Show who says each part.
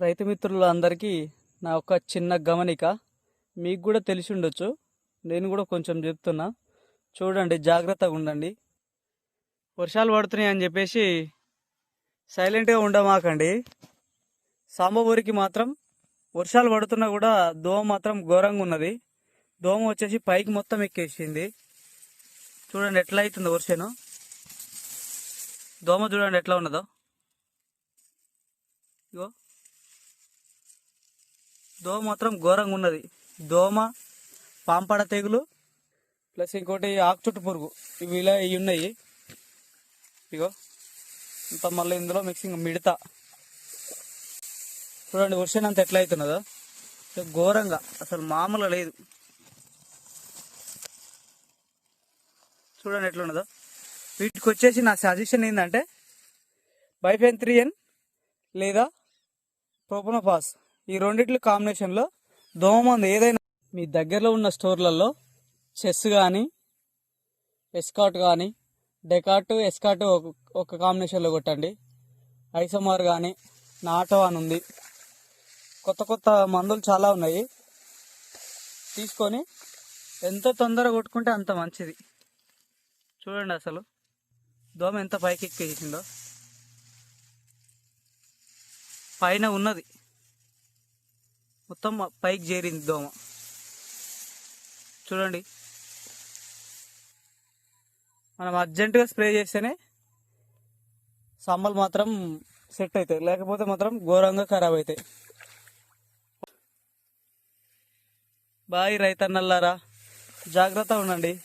Speaker 1: రైతు మిత్రులందరికీ నా ఒక చిన్న గమనిక. మీకు కూడా తెలిసి ఉండొచ్చు. నేను కూడా కొంచెం చెప్తున్నా. చూడండి జాగ్రత్తగా ఉండండి. వర్షాలు పడుతున్నాయి అని చెప్పేసి సైలెంట్గా ఉండమాకండి. సాంబవూరికి మాత్రం వర్షాలు పడుతున్నా కూడా దోమ మాత్రం ఘోరంగా ఉన్నది. దోమ వచ్చేసి పైకి మొత్తం ఎక్కేసింది. చూడండి ఎట్లా అవుతుందో వర్షను దోమ చూడండి ఎట్లా ఉన్నదో. ఇగో. దోమ మాత్రం ఘోరంగా ఉన్నది. దోమ పాంపడ తెగులు ప్లస్ ఇంకోటి ఆకు చుట్టు పురుగు. ఇవి ఇలా ఇవి ఉన్నాయి. ఇగో ఇంత మళ్ళీ ఇందులో మిక్సింగ్ మిడత. చూడండి వర్షం అంత ఎట్లా అవుతున్నదో. ఘోరంగా. అసలు మామూలుగా లేదు. చూడండి ఎట్లా ఉన్నదో వీటికి వచ్చేసి నా సజెషన్ ఏంటంటే బైఫెన్ త్రీ ఎన్ లేదా ప్రోపనోపాస్ ఈ రెండిట్ల కాంబినేషన్లో దోమ మందు ఏదైనా మీ దగ్గరలో ఉన్న స్టోర్లలో చెస్ కానీ ఎస్కాట్ కానీ డెకాట్ ఎస్కాట్ ఒక ఒక కాంబినేషన్లో కొట్టండి. ఐసోమార్ కానీ నాటో అని ఉంది. కొత్త కొత్త మందులు చాలా ఉన్నాయి. తీసుకొని ఎంత తొందరగా కొట్టుకుంటే అంత మంచిది. చూడండి అసలు. దోమ ఎంత పైకి ఎక్కేసిందో పైన ఉన్నది. మొత్తం పైకి చేరింది దోమ. చూడండి. మనం అర్జెంటుగా స్ప్రే చేస్తేనే సమ్మలు మాత్రం సెట్ అవుతాయి. లేకపోతే మాత్రం ఘోరంగా ఖరాబ్ అవుతాయి. బాయ్ రైతన్నల్లారా. జాగ్రత్త ఉండండి.